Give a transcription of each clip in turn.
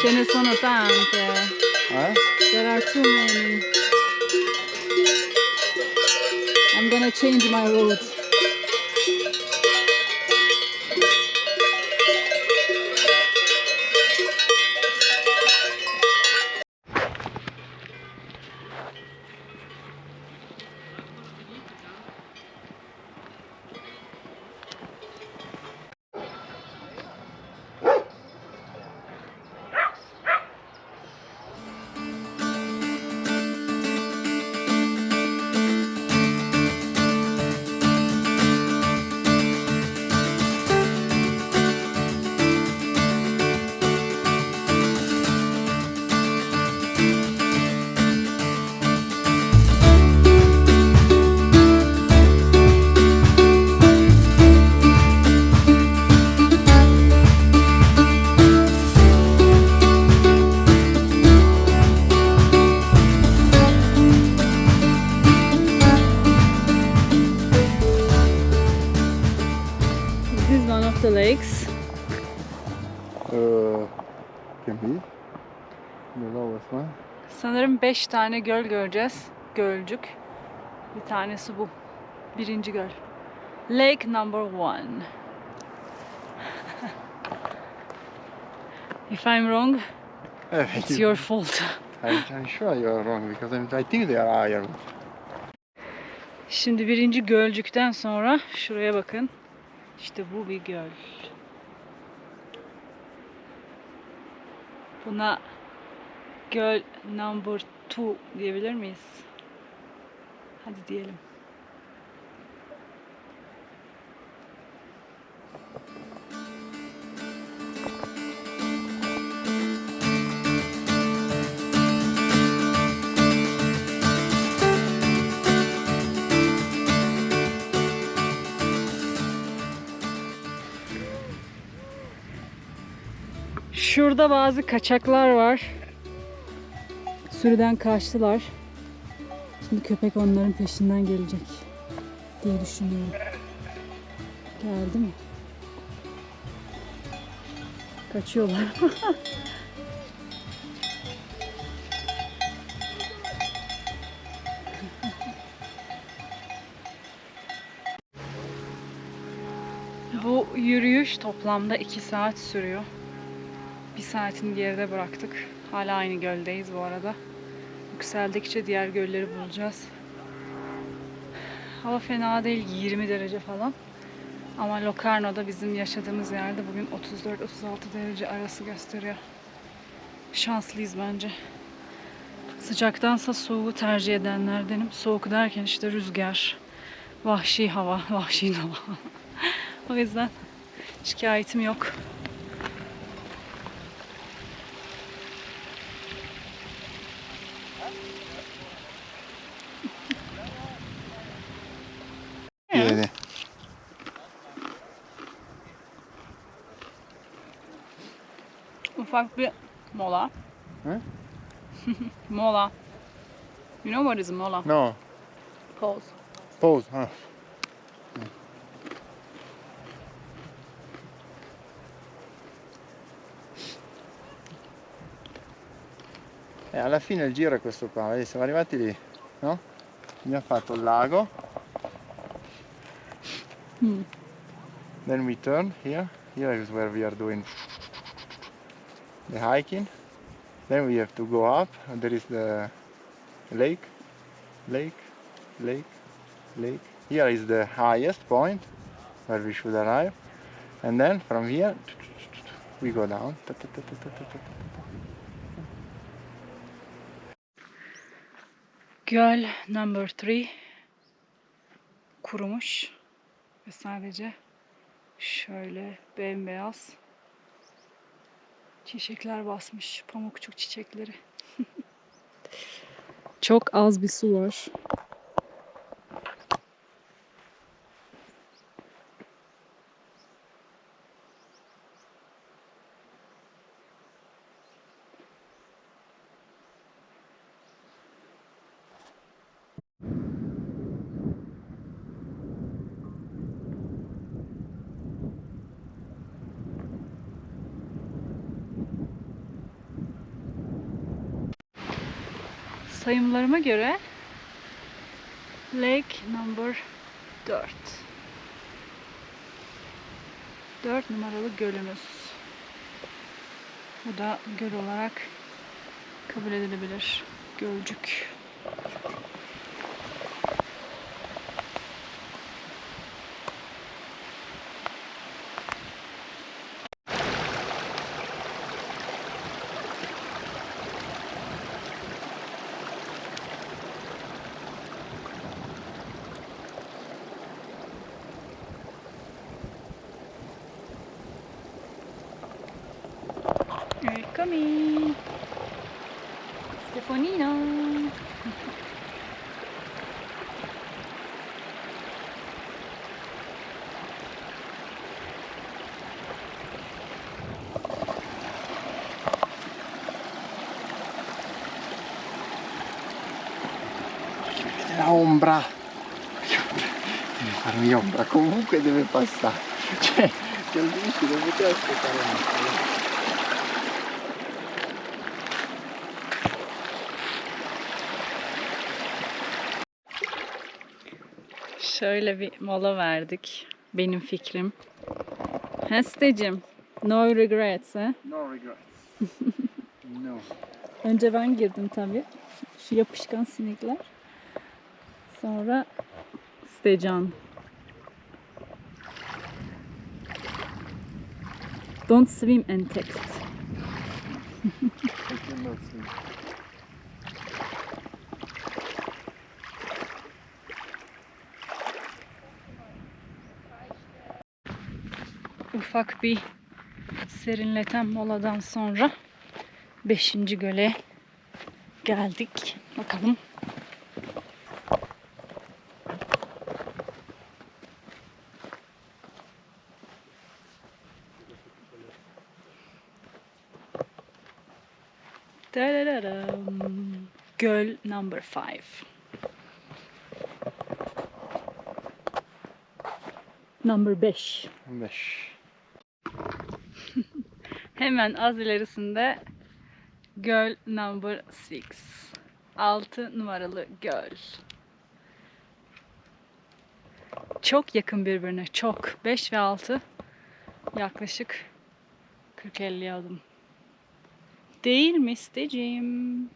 Ce ne sono tante. Eh? There are too many. I'm gonna change my route. Lakes. Uh, can be. The lowest one. Sanırım 5 tane göl göreceğiz. Gölcük. Bir tanesi bu. Birinci göl. Lake number one. If I'm wrong, it's your fault. I'm, sure you're wrong because I think they are iron. Şimdi birinci gölcükten sonra şuraya bakın. İşte bu bir göl. Buna göl number two diyebilir miyiz? Hadi diyelim. Şurada bazı kaçaklar var. Sürüden kaçtılar. Şimdi köpek onların peşinden gelecek diye düşünüyorum. Geldi mi? Kaçıyorlar. Bu yürüyüş toplamda 2 saat sürüyor. Saatini geride bıraktık. Hala aynı göldeyiz bu arada. Yükseldikçe diğer gölleri bulacağız. Hava fena değil 20 derece falan. Ama Locarno'da bizim yaşadığımız yerde bugün 34-36 derece arası gösteriyor. Şanslıyız bence. Sıcaktansa soğuğu tercih edenlerdenim. Soğuk derken işte rüzgar, vahşi hava, vahşi hava. o yüzden şikayetim yok. Ufak bir mola. Hı? mola. You know what is mola? No, Pause. pause. Ah. E alla fine il giro è questo qua, vedi, siamo arrivati lì, no? Abbiamo fatto il lago, Hmm. then we turn here, here is where we are doing the hiking, then we have to go up, there is the lake, lake, lake, lake. Here is the highest point where we should arrive, and then from here we go down. Göl number three kurumuş ve sadece şöyle bembeyaz çiçekler basmış. Pamukçuk çiçekleri. Çok az bir su var. Sayımlarıma göre Lake number 4. 4 numaralı gölümüz. Bu da göl olarak kabul edilebilir. Gölcük. La ombra. Deve farmi ombra, comunque deve passare. Cioè, che il bici non poteva aspettare niente. Şöyle bir mola verdik. Benim fikrim. Hesteciğim, no regrets he? No regrets. no. Önce ben girdim tabii. Şu yapışkan sinekler. Sonra Stecan. Don't swim and text. I cannot see. Ufak bir serinleten moladan sonra 5. göle geldik. Bakalım. Göl number 5. Number 5. Beş. Hemen az ilerisinde göl number 6. 6 numaralı göl. Çok yakın birbirine. Çok. 5 ve 6 yaklaşık 40-50 adım. Değil mi Steciğim?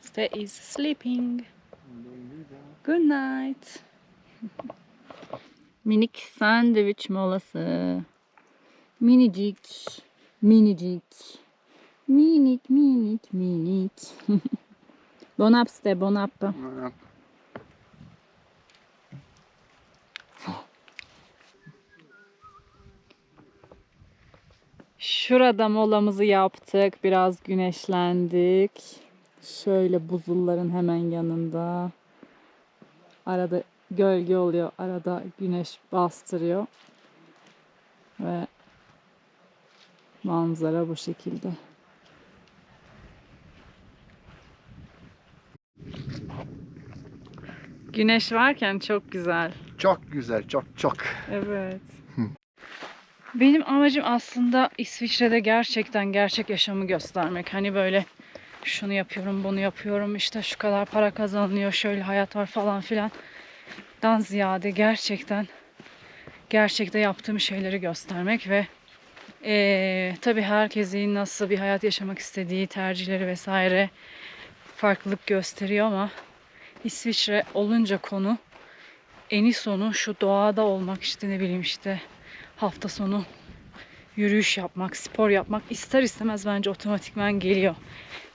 Ste is sleeping. Good night. Minik sandviç molası. Minicik, minicik, minik, minik, minik. bon app ste, bon app. Şurada molamızı yaptık. Biraz güneşlendik. Şöyle buzulların hemen yanında. Arada gölge oluyor. Arada güneş bastırıyor. Ve manzara bu şekilde. Güneş varken çok güzel. Çok güzel, çok çok. Evet. Benim amacım aslında İsviçre'de gerçekten gerçek yaşamı göstermek. Hani böyle şunu yapıyorum, bunu yapıyorum, işte şu kadar para kazanılıyor, şöyle hayat var falan filan. Dan ziyade gerçekten gerçekte yaptığım şeyleri göstermek ve eee tabii herkesin nasıl bir hayat yaşamak istediği, tercihleri vesaire farklılık gösteriyor ama İsviçre olunca konu eni sonu şu doğada olmak işte ne bileyim işte hafta sonu yürüyüş yapmak, spor yapmak ister istemez bence otomatikman geliyor.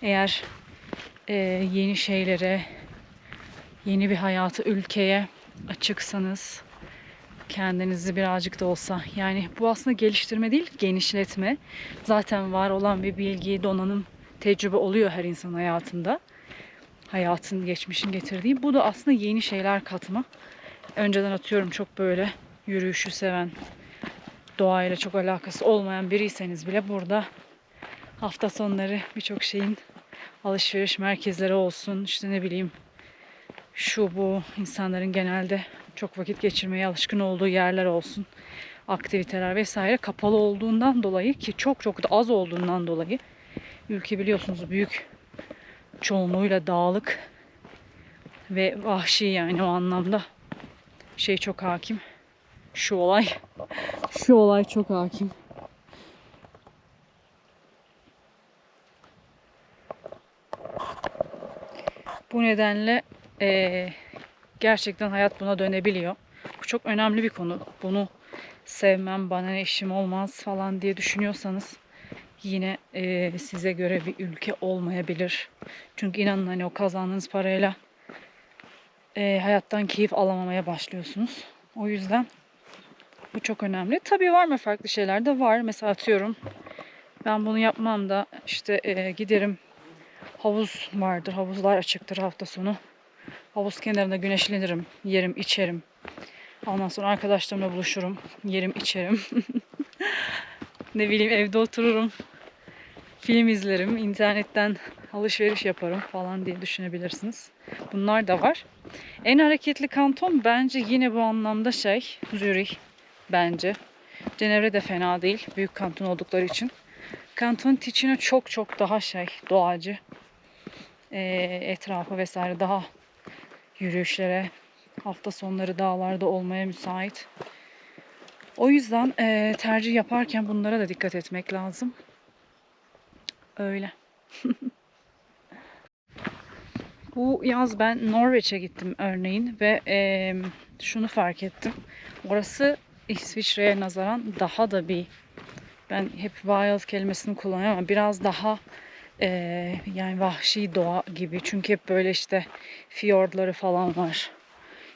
Eğer e, yeni şeylere, yeni bir hayatı, ülkeye açıksanız kendinizi birazcık da olsa yani bu aslında geliştirme değil genişletme. Zaten var olan bir bilgi, donanım, tecrübe oluyor her insan hayatında. Hayatın, geçmişin getirdiği. Bu da aslında yeni şeyler katma. Önceden atıyorum çok böyle yürüyüşü seven, doğayla çok alakası olmayan biriyseniz bile burada hafta sonları birçok şeyin alışveriş merkezleri olsun işte ne bileyim şu bu insanların genelde çok vakit geçirmeye alışkın olduğu yerler olsun aktiviteler vesaire kapalı olduğundan dolayı ki çok çok da az olduğundan dolayı ülke biliyorsunuz büyük çoğunluğuyla dağlık ve vahşi yani o anlamda şey çok hakim. Şu olay. Şu olay çok hakim. Bu nedenle eee, gerçekten hayat buna dönebiliyor. Bu çok önemli bir konu. Bunu sevmem, bana işim olmaz falan diye düşünüyorsanız yine eee, size göre bir ülke olmayabilir. Çünkü inanın hani o kazandığınız parayla eee, hayattan keyif alamamaya başlıyorsunuz. O yüzden bu çok önemli. Tabii var mı farklı şeyler de var. Mesela atıyorum ben bunu yapmam da işte eee, giderim havuz vardır. Havuzlar açıktır hafta sonu. Havuz kenarında güneşlenirim, yerim, içerim. Ondan sonra arkadaşlarımla buluşurum, yerim, içerim. ne bileyim evde otururum. Film izlerim, internetten alışveriş yaparım falan diye düşünebilirsiniz. Bunlar da var. En hareketli kanton bence yine bu anlamda şey, Zürih bence. Cenevre de fena değil, büyük kanton oldukları için. Kanton Ticino çok çok daha şey, doğacı. Ee, etrafı vesaire daha yürüyüşlere, hafta sonları dağlarda olmaya müsait. O yüzden eee, tercih yaparken bunlara da dikkat etmek lazım. Öyle. Bu yaz ben Norveç'e gittim örneğin ve eee, şunu fark ettim. Orası İsviçre'ye nazaran daha da bir ben hep wild kelimesini kullanıyorum ama biraz daha eee, yani vahşi doğa gibi. Çünkü hep böyle işte fiyortları falan var.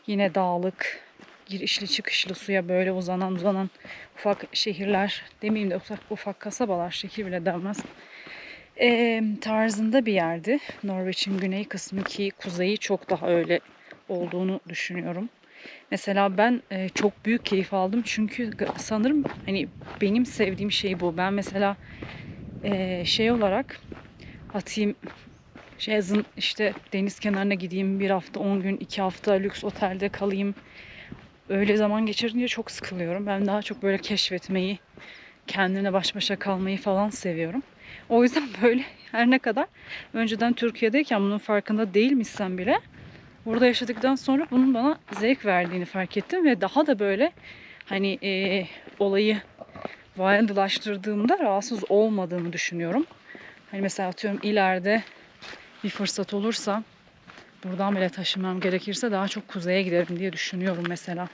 Yine dağlık, girişli çıkışlı suya böyle uzanan uzanan ufak şehirler demeyeyim de ufak, ufak kasabalar şehir bile denmez. Eee, tarzında bir yerdi. Norveç'in güney kısmı ki kuzeyi çok daha öyle olduğunu düşünüyorum. Mesela ben e, çok büyük keyif aldım çünkü sanırım hani benim sevdiğim şey bu. Ben mesela e, şey olarak atayım şey yazın işte deniz kenarına gideyim bir hafta 10 gün 2 hafta lüks otelde kalayım. Öyle zaman geçirince çok sıkılıyorum. Ben daha çok böyle keşfetmeyi, kendimle baş başa kalmayı falan seviyorum. O yüzden böyle her ne kadar önceden Türkiye'deyken bunun farkında değilmişsem bile burada yaşadıktan sonra bunun bana zevk verdiğini fark ettim ve daha da böyle hani eee, olayı wildlaştırdığımda rahatsız olmadığımı düşünüyorum. Hani mesela atıyorum ileride bir fırsat olursa buradan bile taşınmam gerekirse daha çok kuzeye giderim diye düşünüyorum mesela.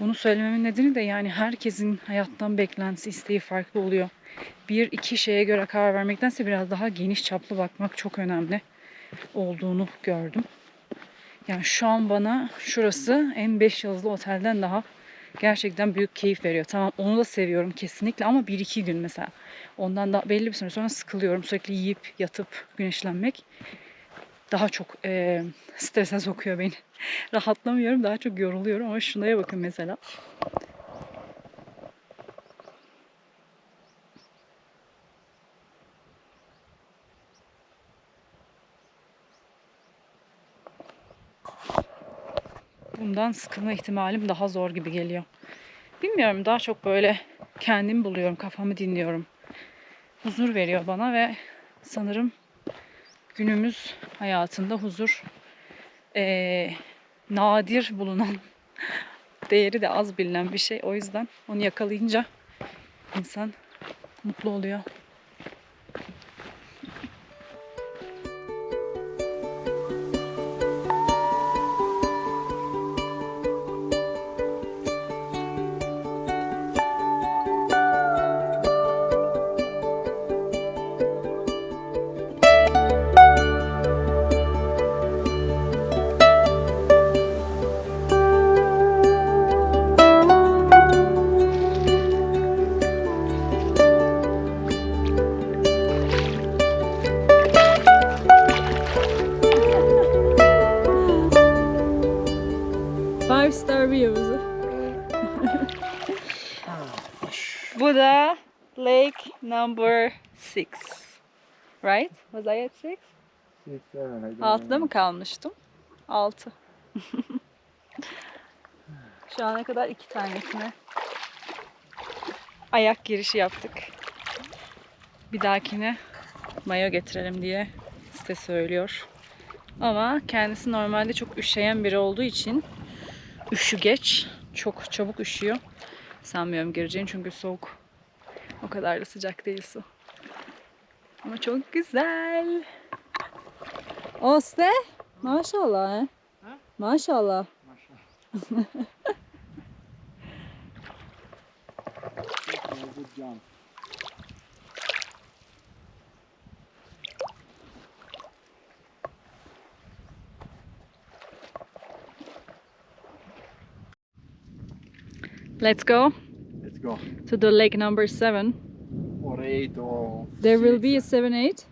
Bunu söylememin nedeni de yani herkesin hayattan beklentisi, isteği farklı oluyor. Bir iki şeye göre karar vermektense biraz daha geniş çaplı bakmak çok önemli olduğunu gördüm. Yani şu an bana şurası en 5 yıldızlı otelden daha gerçekten büyük keyif veriyor. Tamam onu da seviyorum kesinlikle ama bir iki gün mesela. Ondan da belli bir süre sonra sıkılıyorum. Sürekli yiyip yatıp güneşlenmek daha çok eee strese sokuyor beni. Rahatlamıyorum, daha çok yoruluyorum ama şunaya bakın mesela. Bundan sıkılma ihtimalim daha zor gibi geliyor. Bilmiyorum daha çok böyle kendimi buluyorum, kafamı dinliyorum. Huzur veriyor bana ve sanırım günümüz hayatında huzur eee, nadir bulunan değeri de az bilinen bir şey. O yüzden onu yakalayınca insan mutlu oluyor. Five star views. Bu da lake number six. Right? Was I at six? Six, seven, I don't Altıda know. mı kalmıştım? Altı. Şu ana kadar iki tanesine ayak girişi yaptık. Bir dahakine mayo getirelim diye site söylüyor. Ama kendisi normalde çok üşüyen biri olduğu için üşü geç. Çok çabuk üşüyor. Sanmıyorum gireceğini çünkü soğuk. O kadar da sıcak değil su. Ama çok güzel. Oste. Maşallah. He? Ha? Maşallah. Good Let's go Let's go. to the lake number seven. Or eight or There will six. be a seven eight.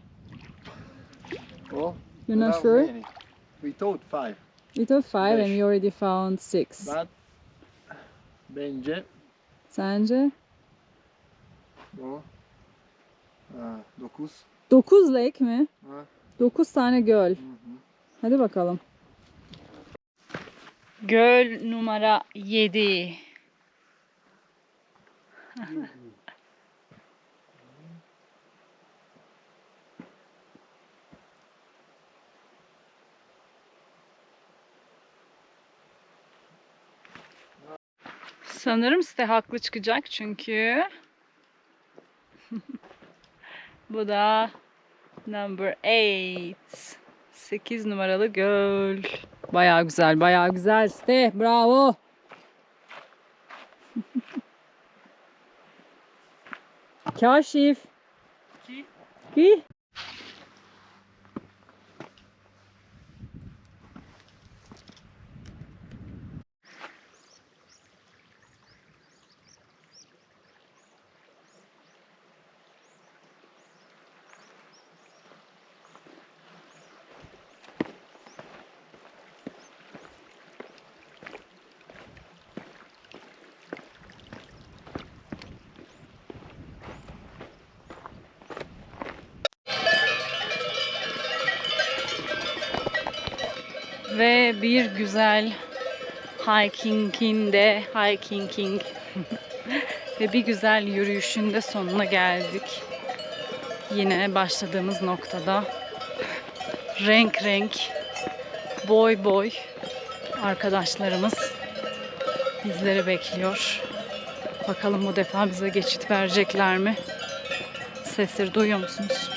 Oh, You're not sure? many? We thought five, We thought five and Beş. we already found six. but bence Sence? o ha, dokuz. Dokuz lake mi? Ha? Dokuz tane göl. Hı hı. Hadi bakalım. Göl numara 7. Sanırım site haklı çıkacak çünkü bu da number 8. 8 numaralı göl. Bayağı güzel, bayağı güzel site. Bravo. Kaşif. Ki? Bir güzel hikingin de hikinging ve bir güzel yürüyüşün de sonuna geldik. Yine başladığımız noktada renk renk boy boy arkadaşlarımız bizleri bekliyor. Bakalım bu defa bize geçit verecekler mi? Sesleri duyuyor musunuz?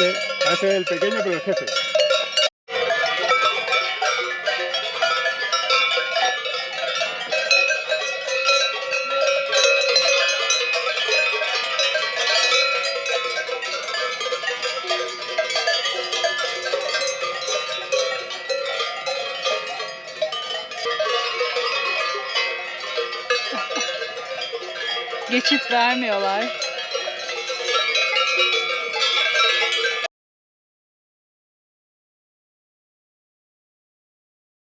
Este hace el pequeño pero el jefe. Geçit vermiyorlar.